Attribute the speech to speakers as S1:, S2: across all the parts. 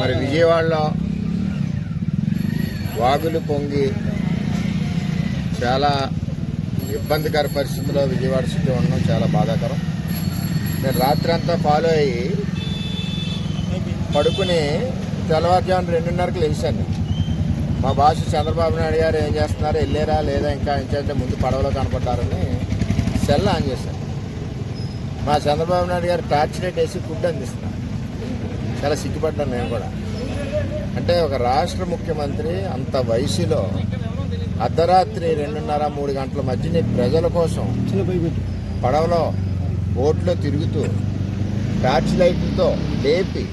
S1: మరి విజయవాడలో వాగులు పొంగి చాలా ఇబ్బందికర పరిస్థితుల్లో విజయవాడ సిటీ ఉండడం చాలా బాధాకరం. నేను రాత్రి అంతా ఫాలో అయ్యి పడుకుని తెల్లవారుజామున రెండున్నరకు లేచాను. మా భాష చంద్రబాబు నాయుడు గారు ఏం చేస్తున్నారు? వెళ్ళారా? లేదా? ఇంకా ఇంకంటే ముందు పడవలో కనపడ్డారని సెల్ ఆన్ చేశాను. మా చంద్రబాబు నాయుడు గారు టార్చ్ లైట్ వేసి ఫుడ్ అందిస్తున్నారు. చాలా సిగ్గుపడ్డాను నేను కూడా. అంటే ఒక రాష్ట్ర ముఖ్యమంత్రి అంత వయసులో అర్ధరాత్రి రెండున్నర మూడు గంటల మధ్యని ప్రజల కోసం పడవలో బోట్లో తిరుగుతూ టార్చ్ లైట్లతో లేపి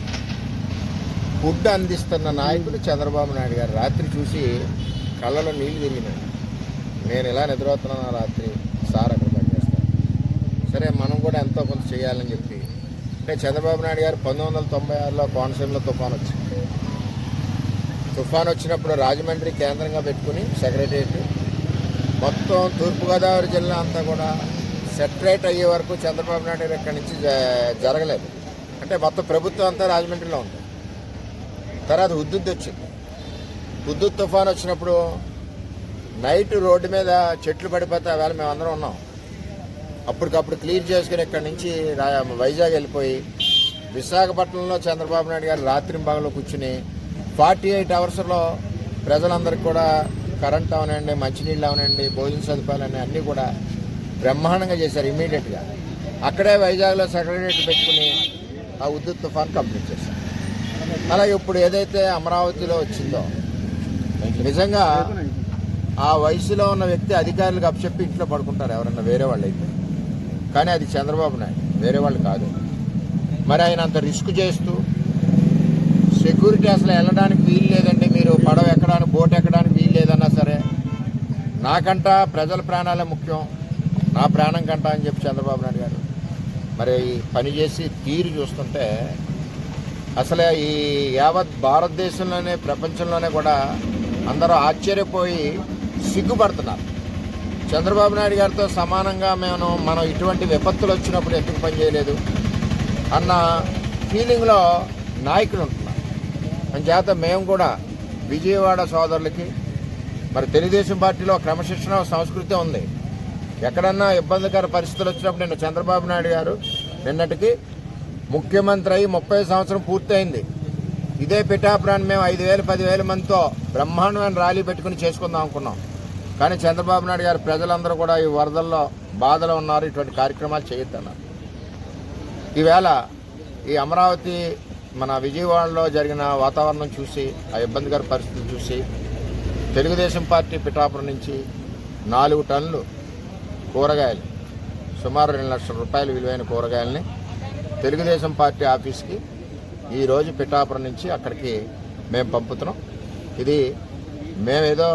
S1: ఫుడ్ అందిస్తున్న నాయకుడు చంద్రబాబు నాయుడు గారు. రాత్రి చూసి కళ్ళలో నీళ్ళు తిరిగినాయి. నేను ఇలా నిద్రపోతున్నాను రాత్రి. సరే మనం కూడా ఎంతో కొంత చేయాలని చెప్పి. అంటే చంద్రబాబు నాయుడు గారు పంతొమ్మిది వందల తొంభై ఆరులో కోనసీమలో తుఫాన్ వచ్చింది. తుఫాన్ వచ్చినప్పుడు రాజమండ్రి కేంద్రంగా పెట్టుకుని సెక్రటరియట్ మొత్తం తూర్పుగోదావరి జిల్లా అంతా కూడా సెటరేట్ అయ్యే వరకు చంద్రబాబు నాయుడు గారు ఇక్కడి నుంచి జరగలేదు. అంటే మొత్తం ప్రభుత్వం అంతా రాజమండ్రిలో ఉంది. తర్వాత హుద్దుద్ వచ్చింది. హుద్దుద్ తుఫాన్ వచ్చినప్పుడు నైట్ రోడ్డు మీద చెట్లు పడిపోతే వేళ మేము అందరం ఉన్నాం. అప్పటికప్పుడు క్లియర్ చేసుకుని ఇక్కడి నుంచి వైజాగ్ వెళ్ళిపోయి విశాఖపట్నంలో చంద్రబాబు నాయుడు గారు రాత్రి భాగంలో కూర్చుని ఫార్టీ ఎయిట్ అవర్స్లో ప్రజలందరికీ కూడా కరెంట్ అవనండి మంచినీళ్ళు అవనండి భోజన సదుపాయాలని అన్నీ కూడా బ్రహ్మాండంగా చేశారు ఇమీడియట్గా. అక్కడే వైజాగ్లో సెక్రటరియట్ పెట్టుకుని ఆ ఉద్యుత్ తుఫాన్ కంప్లీట్ చేశారు. అలాగే ఇప్పుడు ఏదైతే అమరావతిలో వచ్చిందో నిజంగా ఆ వయసులో ఉన్న వ్యక్తి అధికారులకు అప్పచెప్పి ఇంట్లో పడుకుంటారు ఎవరన్నా వేరే వాళ్ళు అయితే కానీ అది చంద్రబాబు నాయుడు. వేరే వాళ్ళు కాదు. మరి ఆయన అంత రిస్క్ చేస్తూ సెక్యూరిటీ అసలు వెళ్ళడానికి వీలు లేదండి. మీరు పడవ ఎక్కడానికి బోట్ ఎక్కడానికి వీలు లేదన్నా సరే. నాకంట ప్రజల ప్రాణాలే ముఖ్యం. నా ప్రాణం కంట అని చెప్పి చంద్రబాబు నాయుడు గారు మరి ఈ పని చేసి తీరు చూస్తుంటే అసలే ఈ యావత్ భారతదేశంలోనే ప్రపంచంలోనే కూడా అందరూ ఆశ్చర్యపోయి సిగ్గుపడుతున్నారు. చంద్రబాబు నాయుడు గారితో సమానంగా మేము మనం ఇటువంటి విపత్తులు వచ్చినప్పుడు ఎందుకు పనిచేయలేదు అన్న ఫీలింగ్లో నాయకులు ఉంటున్నారు. అంచేత మేము కూడా విజయవాడ సోదరులకి మరి తెలుగుదేశం పార్టీలో క్రమశిక్షణ సంస్కృతి ఉంది. ఎక్కడన్నా ఇబ్బందికర పరిస్థితులు వచ్చినప్పుడు నిన్న చంద్రబాబు నాయుడు గారు నిన్నటికి ముఖ్యమంత్రి అయి ముప్పై సంవత్సరం పూర్తయింది. ఇదే పిఠాపురాన్ని మేము ఐదు వేలు పదివేల మందితో బ్రహ్మాండమైన ర్యాలీ పెట్టుకుని చేసుకుందాం అనుకున్నాం. కానీ చంద్రబాబు నాయుడు గారు ప్రజలందరూ కూడా ఈ వరదల్లో బాధలో ఉన్నారు. ఇటువంటి కార్యక్రమాలు చేయొద్దన్నారు. ఈవేళ ఈ అమరావతి మన విజయవాడలో జరిగిన వాతావరణం చూసి ఆ ఇబ్బందికర పరిస్థితులు చూసి తెలుగుదేశం పార్టీ పిఠాపురం నుంచి నాలుగు టన్నులు కూరగాయలు సుమారు రెండు లక్షల రూపాయలు విలువైన కూరగాయలని తెలుగుదేశం పార్టీ ఆఫీస్కి ఈరోజు పిఠాపురం నుంచి అక్కడికి మేము పంపుతున్నాం. ఇది మేమేదో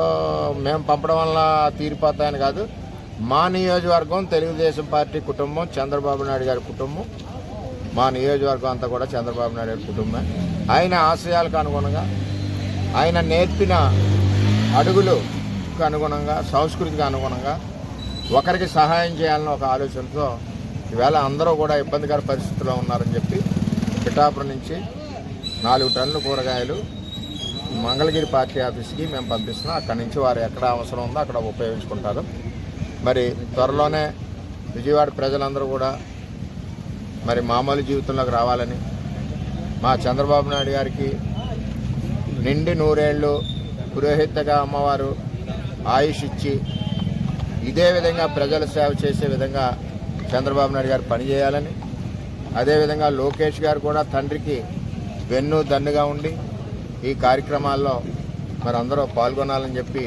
S1: మేము పంపడం వల్ల తీరిపోతాయని కాదు. మా నియోజకవర్గం తెలుగుదేశం పార్టీ కుటుంబం చంద్రబాబు నాయుడు గారి కుటుంబం. మా నియోజకవర్గం అంతా కూడా చంద్రబాబు నాయుడు గారి కుటుంబం ఆయన ఆశయాలకు అనుగుణంగా ఆయన నేర్పిన అడుగులకు అనుగుణంగా సంస్కృతికి అనుగుణంగా ఒకరికి సహాయం చేయాలని ఒక ఆలోచనతో ఈవేళ అందరూ కూడా ఇబ్బందికర పరిస్థితుల్లో ఉన్నారని చెప్పి పిఠాపురం నుంచి నాలుగు టన్నుల కూరగాయలు మంగళగిరి పార్టీ ఆఫీస్కి మేము పంపిస్తున్నాం. అక్కడి నుంచి వారు ఎక్కడ అవసరం ఉందో అక్కడ ఉపయోగించుకుంటారు. మరి త్వరలోనే విజయవాడ ప్రజలందరూ కూడా మరి మామూలు జీవితంలోకి రావాలని మా చంద్రబాబు నాయుడు గారికి నిండి నూరేళ్ళు పురోహితగా అమ్మవారు ఆయుష్ ఇచ్చి ఇదే విధంగా ప్రజల సేవ చేసే విధంగా చంద్రబాబు నాయుడు గారు పనిచేయాలని అదేవిధంగా లోకేష్ గారు కూడా తండ్రికి వెన్ను దన్నుగా ఉండి ఈ కార్యక్రమాల్లో మరి అందరూ పాల్గొనాలని చెప్పి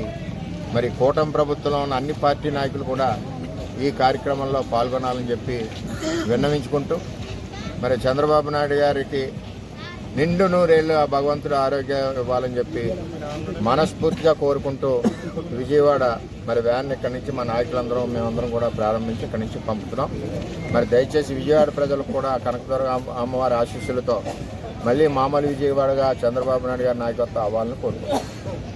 S1: మరి కూటమి ప్రభుత్వంలో ఉన్న అన్ని పార్టీ నాయకులు కూడా ఈ కార్యక్రమంలో పాల్గొనాలని చెప్పి విన్నవించుకుంటూ మరి చంద్రబాబు నాయుడు గారికి నిండు నూరేళ్ళు ఆ భగవంతుడు ఆరోగ్యం ఇవ్వాలని చెప్పి మనస్ఫూర్తిగా కోరుకుంటూ విజయవాడ మరి వ్యాన్ ఇక్కడి నుంచి మా నాయకులందరం మేమందరం కూడా ప్రారంభించి ఇక్కడి నుంచి పంపుతున్నాం. మరి దయచేసి విజయవాడ ప్రజలకు కూడా కనకదుర్గ అమ్మ- అమ్మవారి ఆశీస్సులతో మళ్ళీ మామూలు విజయవాడగా చంద్రబాబు నాయుడు గారి నాయకత్వ అవ్వాలని కోరుకుంటున్నాను